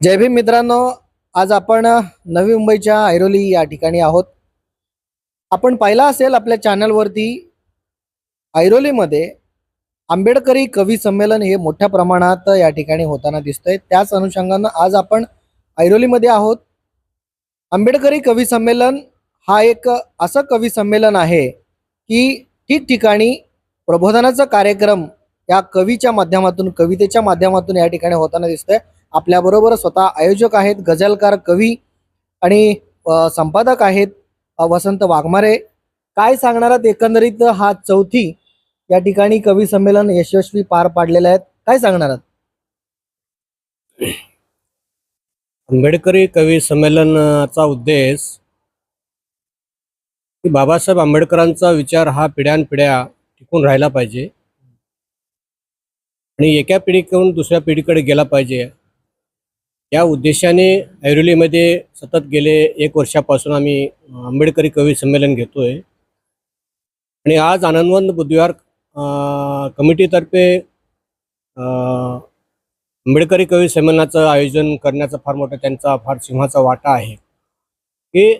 जय भीम मित्रांनो आज आपण नवी मुंबईच्या ऐरोली या ठिकाणी आहोत. आपण पाहिला असेल आपल्या चॅनलवरती ऐरोलीमध्ये आंबेडकरी कवी संमेलन हे मोठ्या प्रमाणात या ठिकाणी होताना दिसतंय. त्याच अनुषंगानं आज आपण ऐरोलीमध्ये आहोत. आंबेडकरी कवी संमेलन हा एक असं कवी संमेलन आहे की ठिकठिकाणी प्रबोधनाचा कार्यक्रम या कवीच्या माध्यमातून कवितेच्या माध्यमातून या ठिकाणी होताना दिसतंय. आपल्याबरोबर स्वतः आयोजक आहेत गझलकार कवी आणि संपादक आहेत वसंत वाघमारे. काय सांगणार आहेत एकंदरीत हा चौथी या ठिकाणी कवी संमेलन यशस्वी पार पाडलेलं आहेत काय सांगणार आहेत आंबेडकरी कवी संमेलनाचा उद्देश की बाबासाहेब आंबेडकरांचा विचार हा पिढ्यानपिढ्या टिकून राहिला पाहिजे. आणि एका पिढीकडून दुसऱ्या पिढीकडे गेला पाहिजे. या उद्देशाने ऐरोलीमध्ये सतत गेले एक वर्षापासून आम्ही आंबेडकरी कवी संमेलन घेतोय. आणि आज आनंदवंत बुधवार कमिटीतर्फे आंबेडकरी कवी संमेलनाचं आयोजन करण्याचा फार मोठा त्यांचा फार सिंहाचा वाटा आहे. की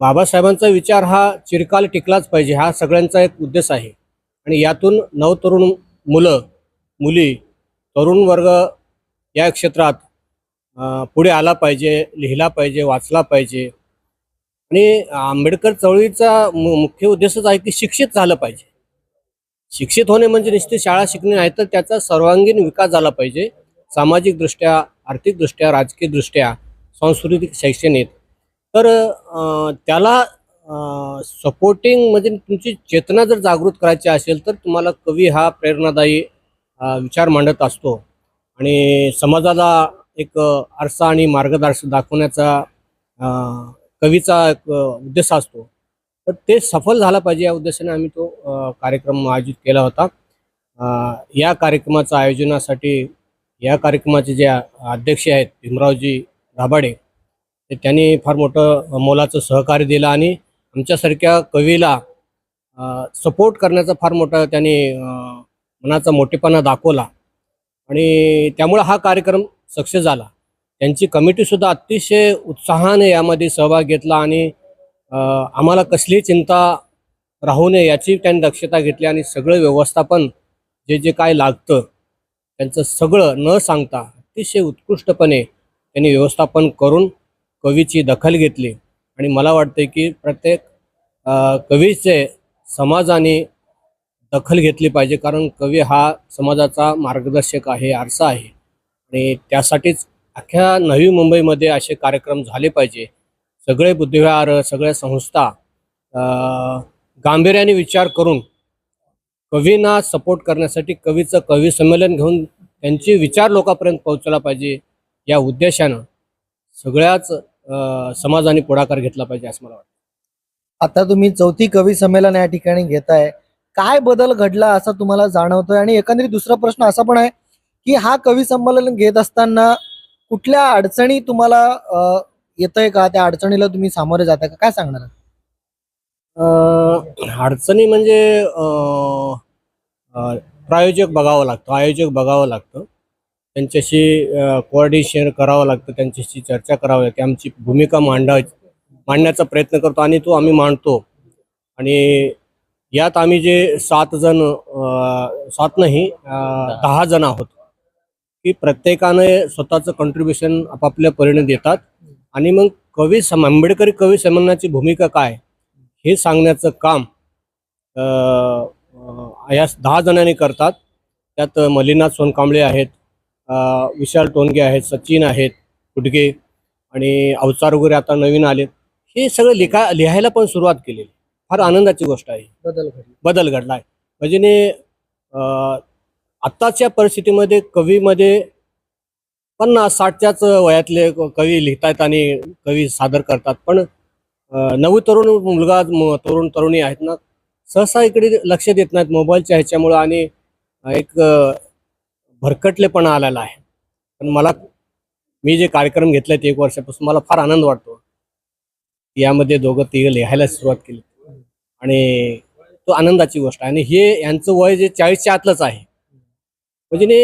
बाबासाहेबांचा विचार हा चिरकाल टिकलाच पाहिजे हा सगळ्यांचा एक उद्देश आहे. आणि यातून नवतरुण मुलं मुली तरुण वर्ग या क्षेत्रात पुढे आला पाहिजे लिहिला पाहिजे वाचला पाहिजे. आणि आंबेडकर चळवळीचा मु- मुख्य उद्देशच आहे की शिक्षित झालं पाहिजे. शिक्षित होणे म्हणजे निश्चित शाळा शिकणे नाही तर त्याचा सर्वांगीण विकास झाला पाहिजे. सामाजिकदृष्ट्या आर्थिकदृष्ट्या राजकीयदृष्ट्या सांस्कृतिक शैक्षणिक. तर त्याला सपोर्टिंग म्हणजे तुमची चेतना जर जागृत करायची असेल तर तुम्हाला कवी हा प्रेरणादायी विचार मांडत असतो. आणि समाजाला एक आरसा आणि मार्गदर्शन दाखवण्याचा कवीचा एक उद्देश असतो. तर ते सफल झाला पाहिजे या उद्देशाने आम्ही तो कार्यक्रम आयोजित केला होता. या कार्यक्रमाच्या आयोजनासाठी या कार्यक्रमाचे जे अध्यक्ष आहेत भीमरावजी दाभाडे ते त्यांनी फार मोठं मोलाचं सहकार्य दिलं आणि आमच्यासारख्या कवीला सपोर्ट करण्याचा फार मोठा त्यांनी मनाचा मोठेपणा दाखवला. आणि त्यामुळे हा कार्यक्रम सक्सेस झाला. त्यांची कमिटीसुद्धा अतिशय उत्साहाने यामध्ये सहभाग घेतला आणि आम्हाला कसली चिंता राहू नये याची त्यांनी दक्षता घेतली आणि सगळं व्यवस्थापन जे जे काय लागतं त्यांचं सगळं न सांगता अतिशय उत्कृष्टपणे त्यांनी व्यवस्थापन करून कवीची दखल घेतली. आणि मला वाटते की प्रत्येक कवीचे समाजाने दखल घेतली पाहिजे कारण कवी हा समाजाचा मार्गदर्शक आहे आरसा आहे. आणि त्यासाठीच अख्ख्या नवी मुंबईमध्ये असे कार्यक्रम झाले पाहिजे. सगळे बुद्धिविहार सगळ्या संस्था गांभीर्याने विचार करून कवींना सपोर्ट करण्यासाठी कवीचं कवी संमेलन घेऊन त्यांचे विचार लोकांपर्यंत पोहोचला पाहिजे या उद्देशानं सगळ्याच समाजाने पुढाकार घेतला पाहिजे असं मला वाटतं. आता तुम्ही चौथी कवी संमेलन या ठिकाणी घेताय. काय बदल घडला असं तुम्हाला जाणवतोय? आणि एकंदरीत दुसरा प्रश्न असा पण आहे की हा कवी संमेलन घेत असताना कुठल्या अडचणी तुम्हाला येतंय का? त्या अडचणीला तुम्ही सामोरे जाताय का? काय सांगणार? अं, अडचणी म्हणजे अं, अं, प्रायोजक बघावं लागतं आयोजक बघावं लागतं. त्यांच्याशी कोऑर्डिनेशन करावं लागतं त्यांच्याशी चर्चा करावी लागते. आमची भूमिका मांडाय मांडण्याचा प्रयत्न करतो आणि तो आम्ही मांडतो. आणि यात आम्ही जे सात जण अं, सात नाही अं, दहा जण आहोत. की प्रत्येकाने स्वतःचं कंट्रीब्युशन आपापल्या परीने देतात. आणि मग कवी सम आंबेडकरी कवी संमेलनाची भूमिका काय? हे सांगण्याचं काम या दहा जणांनी करतात. त्यात मलिनाथ सोनकांबळे आहेत विशाल टोनगे आहेत सचिन आहेत कुडगे आणि अवचार वगैरे आता नवीन आलेत हे सगळं लिखा लिहायला पण सुरुवात केली फार आनंदाची गोष्ट आहे. बदल घडला. बदल घडला आहे. म्हणजे आत्ताच्या परिस्थितीमध्ये कवीमध्ये पन्नास साठच्याच वयातले कवी लिहितात आणि कवी सादर करतात. पण नवी तरुण मुलगा तरुण तरुणी आहेत ना सहसा इकडे लक्ष देत नाहीत मोबाईलच्या ह्याच्यामुळं आणि एक भरकटलेपणा आलेला आहे. पण मला मी जे कार्यक्रम घेतले ते एक वर्षापासून मला फार आनंद वाटतो. यामध्ये दोघं तिघं लिहायला सुरुवात केली. आणि तो आनंदाची गोष्ट आहे. आणि हे यांचं वय जे चाळीसच्या आतलंच आहे. म्हणजे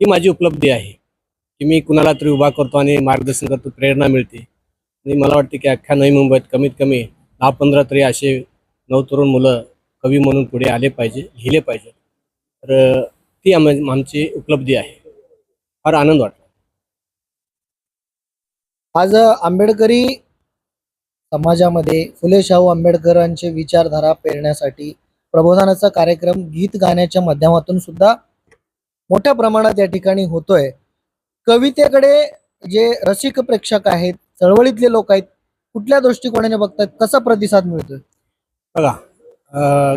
ही माझी उपलब्धी आहे की मी कुणाला तरी उभा करतो आणि मार्गदर्शन करतो प्रेरणा मिळते. आणि मला वाटते की अख्ख्या नवी मुंबईत कमीत कमी दहा पंधरा तरी असे नवतरुण मुलं कवी म्हणून पुढे आले पाहिजे लिहिले पाहिजे. तर ती आम आमची उपलब्धी आहे. फार आनंद वाटला आज आंबेडकरी समाजामध्ये फुले शाहू आंबेडकरांचे विचारधारा पेरण्यासाठी प्रबोधनाचा कार्यक्रम गीत गाण्याच्या माध्यमातून सुद्धा मोठ्या प्रमाणात या ठिकाणी होतोय. कवितेकडे जे रसिक प्रेक्षक आहेत चळवळीतले लोक आहेत कुठल्या दृष्टिकोनाने बघतात कसा प्रतिसाद मिळतोय? बघा अ,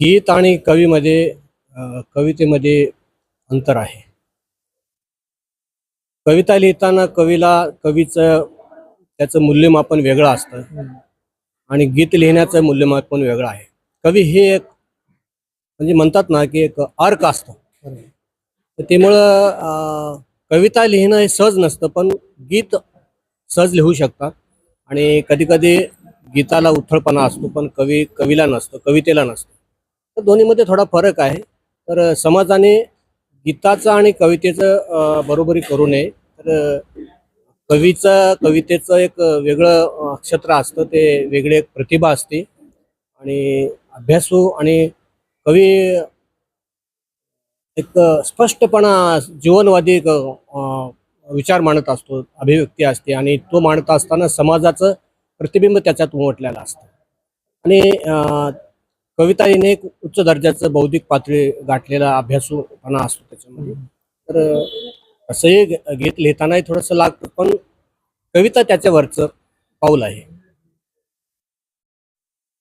गीत आणि कवीमध्ये अ, कवितेमध्ये अंतर आहे. कविता लिहिताना कवीला कवीचं त्याचं मूल्यमापन वेगळं असतं. आणि गीत लिहिण्याचं मूल्यमापन वेगळं आहे. कवी हे एक म्हणजे म्हणतात ना की एक अर्क असतो. तर त्यामुळं कविता लिहिणं हे सहज नसतं पण गीत सहज लिहू शकतात. आणि कधी कधी गीताला उथळपणा असतो पण कवी कवीला नसतो कवितेला नसतो. तर दोन्हीमध्ये थोडा फरक आहे. तर समाजाने गीताचं आणि कवितेचं बरोबरी करू नये. तर कवीचं कवितेचं एक वेगळं क्षेत्र असतं ते वेगळी एक प्रतिभा असते. आणि अभ्यासू आणि कवी एक स्पष्टपणा जीवनवादी विचार मांडत असतो अभिव्यक्ती असते. आणि तो मांडत असताना समाजाचं प्रतिबिंब त्याच्यात उमटलेलं असतं. आणि कविता हिने एक उच्च दर्जाचं बौद्धिक पातळी गाठलेला अभ्यासूपणा असतो त्याच्यामध्ये. तर असंही घेत लिहितानाही थोडंसं लागतं पण कविता त्याच्यावरचं पाऊल आहे.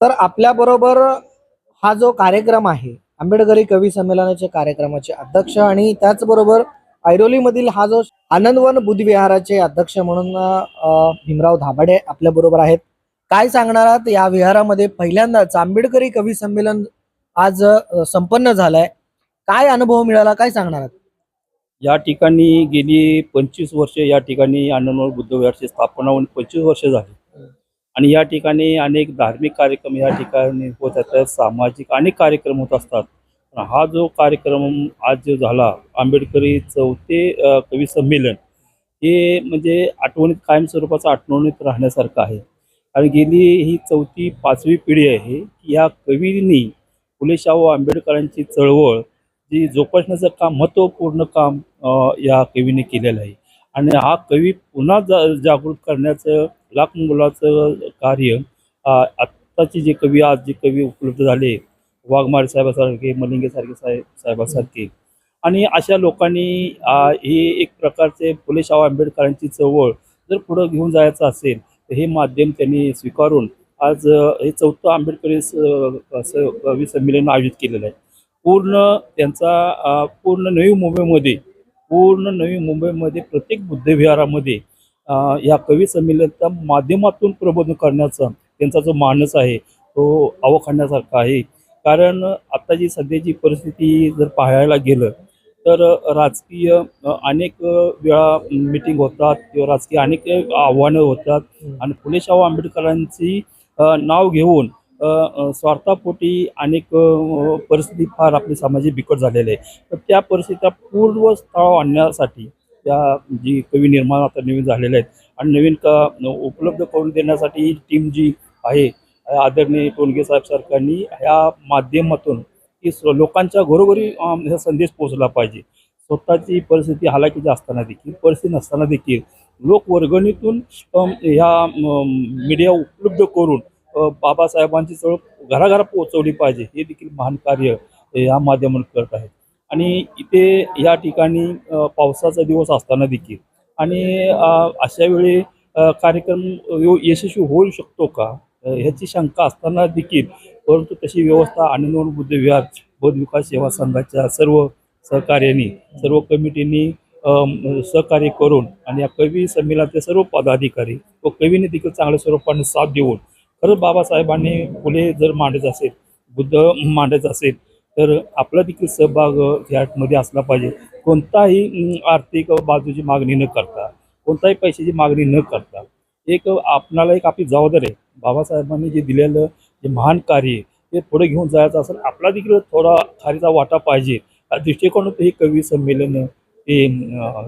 तर आपल्या बरोबर हा जो कार्यक्रम आहे आंबेडकरी कवी संमेलनाच्या कार्यक्रमाचे अध्यक्ष आणि त्याचबरोबर ऐरोलीमधील हा जो आनंदवन बुद्धविहाराचे अध्यक्ष म्हणून भीमराव धाबडे आपल्या बरोबर आहेत. काय सांगणार आहात? या विहारामध्ये पहिल्यांदाच आंबेडकरी कवी संमेलन आज संपन्न झालंय. काय अनुभव मिळाला? काय सांगणार आहात? या ठिकाणी गेली पंचवीस वर्षे या ठिकाणी आनंदमोल बुद्धविहारची स्थापना होऊन पंचवीस वर्ष झाली. आणि या ठिकाणी अनेक धार्मिक कार्यक्रम या ठिकाणी होत असतात सामाजिक अनेक कार्यक्रम होत असतात. हा जो कार्यक्रम आज जो झाला आंबेडकरी चौथे कवी संमेलन हे म्हणजे आठवणीत कायम स्वरूपाचं आठवणीत राहण्यासारखं आहे. आणि गेली ही चौथी पाचवी पिढी आहे की या कवींनी फुले शाहू आंबेडकरांची चळवळ ती जोपासण्याचं काम महत्त्वपूर्ण काम या कवीने केलेलं आहे. आणि हा कवी पुन्हा जा जागृत करण्याचं लाख मुलाचं कार्य आत्ताचे जे कवी आज जे कवी उपलब्ध झाले वाघमारे साहेबासारखे मलिंगेसारखे साहेब साहेबासारखे. आणि अशा लोकांनी हे एक प्रकारचे फुले शाहू आंबेडकरांची चळवळ जर पुढं घेऊन जायचं असेल तर हे माध्यम त्यांनी स्वीकारून आज हे चौथं आंबेडकरी असं कवी संमेलन आयोजित केलेलं आहे. पूर्ण त्यांचा पूर्ण नवी मुंबईमध्ये पूर्ण नवी मुंबईमध्ये प्रत्येक बुद्धविहारामध्ये या कवी संमेलनाच्या माध्यमातून प्रबोधन करण्याचा त्यांचा जो मानस आहे तो अवखाणण्यासारखा आहे. कारण आता जी सध्याची परिस्थिती जर पाहायला गेलं तर राजकीय अनेक वेळा मिटिंग होतात किंवा राजकीय अनेक आव्हानं होतात. आणि फुले शाहू आंबेडकरांची नाव घेऊन स्वार्थापोटी अनेक परिस्थिती फार आपली सामाजिक बिकट झालेली आहे. तर त्या परिस्थितीचा पूर्वस्थाव आणण्यासाठी त्या जी कवी निर्माण आता नवीन झालेल्या आहेत आणि नवीन का उपलब्ध करून देण्यासाठी टीम जी आहे आदरणीय टोनगे साहेब सरकारनी ह्या माध्यमातून की स्व- लोकांच्या घरोघरी हा संदेश पोहोचला पाहिजे. स्वतःची परिस्थिती हालाकीची असताना देखील परिस्थिती नसताना देखील लोक वर्गणीतून ह्या मीडिया उपलब्ध करून बाबासाहेबांची चळवळ घराघरा पोहोचवली पाहिजे हे देखील महान कार्य या माध्यमातून करत आहेत. आणि इथे या ठिकाणी पावसाचा दिवस असताना देखील. आणि अशा वेळी कार्यक्रम यशस्वी होऊ शकतो का? ह्याची शंका असताना देखील परंतु तशी व्यवस्था आनंदवन बुद्धविहार बौद्ध विकास सेवा संघाच्या सर्व सहकार्याने सर्व कमिटींनी सहकार्य करून आणि या कवी संमेलनातले सर्व पदाधिकारी व कवीने देखील चांगल्या स्वरूपाने साथ देऊन खरंच बाबासाहेबांनी फुले जर मांडायचं असेल बुद्ध मांडायचं असेल तर आपला देखील सहभाग अ, असला पाहिजे. कोणताही आर्थिक बाजूची मागणी न करता कोणताही पैशाची मागणी न करता एक आपणाला एक आपली जबाबदारी आहे. बाबासाहेबांनी जे दिलेलं जे महान कार्य ते पुढे घेऊन जायचं असेल आपला देखील थोडा खारीचा वाटा पाहिजे. दृष्टिकोन हे कवी संमेलन ते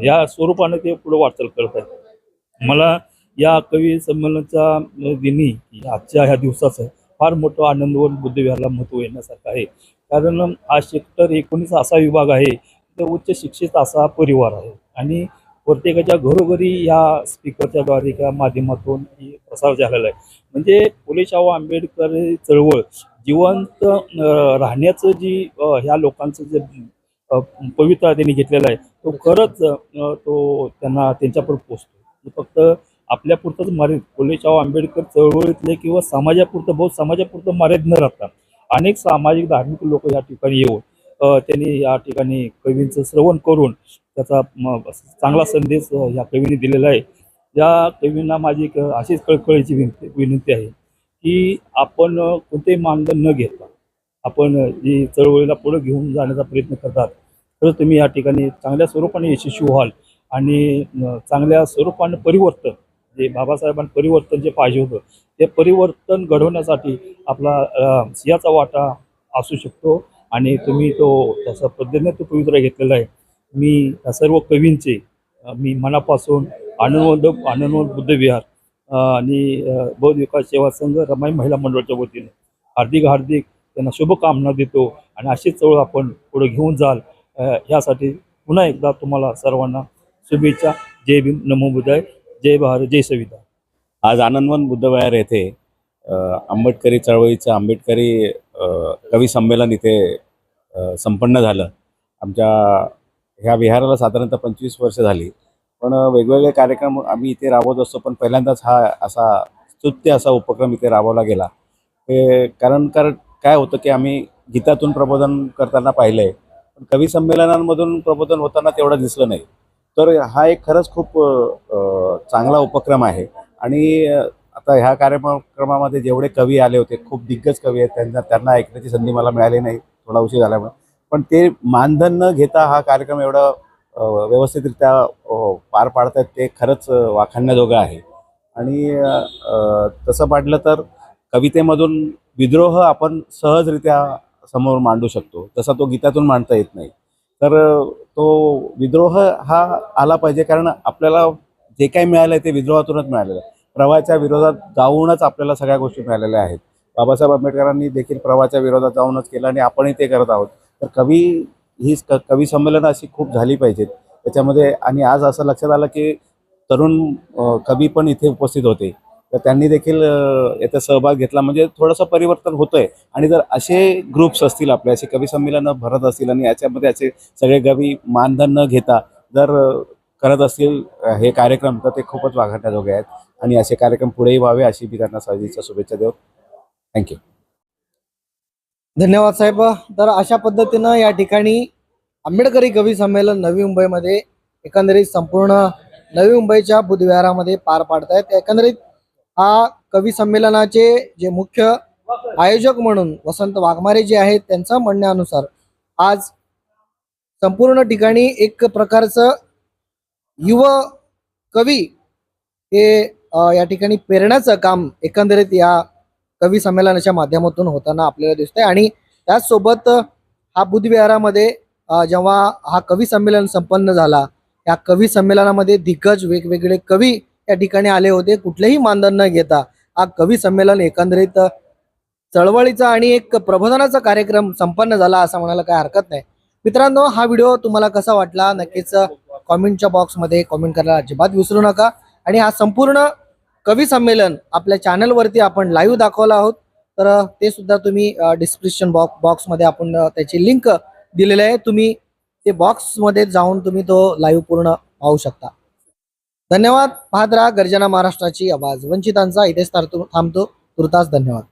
या स्वरूपाने ते पुढे वाटचाल करत आहेत. मला या कवी संमेलनाच्या दिनी आजच्या ह्या दिवसाचं फार मोठं आनंदवन बुद्धविहारला महत्त्व येण्यासारखं आहे. कारण हा सेक्टर एकोणीस असा विभाग आहे तर उच्च शिक्षित असा परिवार आहे. आणि प्रत्येकाच्या घरोघरी या स्पीकरच्या द्वारे किंवा माध्यमातून प्रसार झालेला आहे. म्हणजे फुले शाहू आंबेडकर चळवळ जिवंत राहण्याचं जी ह्या लोकांचं जे पवित्रा त्यांनी घेतलेला आहे तो खरंच तो त्यांना त्यांच्यापर्यंत पोचतो. फक्त आपल्यापुरतंच मर्यादित फुलेशाव आंबेडकर चळवळीतले किंवा समाजापुरतं बहुत समाजापुरतं मर्यादित न राहता अनेक सामाजिक धार्मिक लोक या ठिकाणी येऊन त्यांनी या ठिकाणी कवींचं श्रवण करून त्याचा म, चांगला संदेश या कवीने दिलेला आहे. या कवींना माझी एक अशीच कळकळीची विनंती विनंती आहे की आपण कोणतेही मानधन न घेता आपण जी चळवळीला पुढे घेऊन जाण्याचा प्रयत्न करतात तर तुम्ही या ठिकाणी चांगल्या स्वरूपाने यशस्वी व्हाल आणि चांगल्या स्वरूपाने परिवर्तन जे बाबासाहेबांनी परिवर्तन जे पाहिजे होतं ते परिवर्तन घडवण्यासाठी आपला सियाचा सिंहाचा वाटा असू शकतो. आणि तुम्ही तो त्याचा पद्धतीने तो पवित्रा घेतलेला आहे. मी या सर्व कवींचे मी मनापासून आनंद आनंद बुद्धविहार आणि बौद्ध विकास सेवा संघ रमाई महिला मंडळाच्या वतीने हार्दिक हार्दिक त्यांना शुभकामना देतो. आणि अशीच चळवळ आपण पुढे घेऊन जाल. यासाठी पुन्हा एकदा तुम्हाला सर्वांना शुभेच्छा. जय भीम. नमो बुद्धाय जय भारत जय संविधान आज आनंदवन बुद्धविहार येथे आंबेडकरी चळवळीचं आंबेडकरी कवी संमेलन इथे संपन्न झालं. आमच्या ह्या विहाराला साधारणतः पंचवीस वर्ष झाली. पण वेगवेगळे कार्यक्रम आम्ही इथे राबवत असतो पण पहिल्यांदाच हा असा स्तुत्य असा उपक्रम इथे राबवला गेला. हे कारण कारण काय होतं की आम्ही गीतातून प्रबोधन करताना पाहिलं आहे पण कवी संमेलनांमधून प्रबोधन होताना तेवढं दिसलं नाही. तर हा एक खरंच खूप चांगला उपक्रम आहे. आणि आता ह्या कार्यक्रमामध्ये जेवढे कवी आले होते खूप दिग्गज कवी आहेत त्यांना त्यांना ऐकण्याची संधी मला मिळाली नाही थोडा उशीर झाल्यामुळे पण ते मानधन न घेता हा कार्यक्रम एवढा व्यवस्थितरित्या पार पार आहेत ते खरंच वाखाणण्याजोगं आहे. आणि तसं पाडलं तर कवितेमधून विद्रोह आपण सहजरित्या समोर मांडू शकतो. तसा तो गीतातून मांडता येत नाही. तर तो विद्रोह हा आला पाहिजे. कारण आपल्याला जे काही मिळालं आहे ते विद्रोहातूनच मिळालेलं आहे. प्रवाहाच्या विरोधात जाऊनच आपल्याला सगळ्या गोष्टी मिळालेल्या आहेत. बाबासाहेब आंबेडकरांनी देखील प्रवाहाच्या विरोधात जाऊनच केलं आणि आपणही ते करत आहोत. तर कवी ही क कवी संमेलनं अशी खूप झाली पाहिजेत त्याच्यामध्ये आणि आज असं लक्षात आलं की तरुण कवी पण इथे उपस्थित होते. तर त्यांनी देखील याचा सहभाग घेतला. म्हणजे थोडंसं परिवर्तन होतंय. आणि जर असे ग्रुप्स असतील आपले असे कवी संमेलनं भरत असतील आणि याच्यामध्ये असे सगळे कवी मानधन न घेता जर करत असतील हे कार्यक्रम तर ते खूपच वाखाणण्याजोगे आहेत. आणि असे कार्यक्रम पुढेही व्हावे अशी मी त्यांना सहजीच्या शुभेच्छा देऊ. थँक्यू धन्यवाद साहेब. तर अशा पद्धतीनं या ठिकाणी आंबेडकरी कवी संमेलन नवी मुंबईमध्ये एकंदरीत संपूर्ण नवी मुंबईच्या बुधविहारामध्ये पार पाडतायत. एकंदरीत हा कवी संमेलनाचे जे मुख्य आयोजक म्हणून वसंत वाघमारे जे आहेत त्यांच्या म्हणण्यानुसार आज संपूर्ण ठिकाणी एक प्रकारचं युव कवी हे या ठिकाणी पेरण्याचं काम एकंदरीत या कवी संमेलनाच्या माध्यमातून होताना आपल्याला दिसतंय. आणि त्याचसोबत हा बुधविहारामध्ये जेव्हा हा कवी संमेलन संपन्न झाला या कवी संमेलनामध्ये दिग्गज वेगवेगळे कवी या ठिकाणी आले होते. कुठलेही मानधन न घेता हा कवी संमेलन एकंदरीत चळवळीचा आणि एक प्रबोधनाचा कार्यक्रम संपन्न झाला असं म्हणायला काही हरकत नाही. मित्रांनो हा व्हिडिओ तुम्हाला कसा वाटला? नक्कीच कॉमेंटच्या बॉक्समध्ये कॉमेंट करायला अजिबात विसरू नका. आणि हा संपूर्ण कवी संमेलन आपल्या चॅनलवरती आपण लाईव्ह दाखवला आहोत. तर ते सुद्धा तुम्ही डिस्क्रिप्शन बॉक्स बॉक्समध्ये आपण त्याची लिंक दिलेली आहे. तुम्ही ते बॉक्समध्ये जाऊन तुम्ही तो लाईव्ह पूर्ण पाहू शकता. धन्यवाद. पाहत राहा गर्जना महाराष्ट्राची आवाज. वंचितांचा इथेच थांबतो थांबतो. तुर्तास धन्यवाद.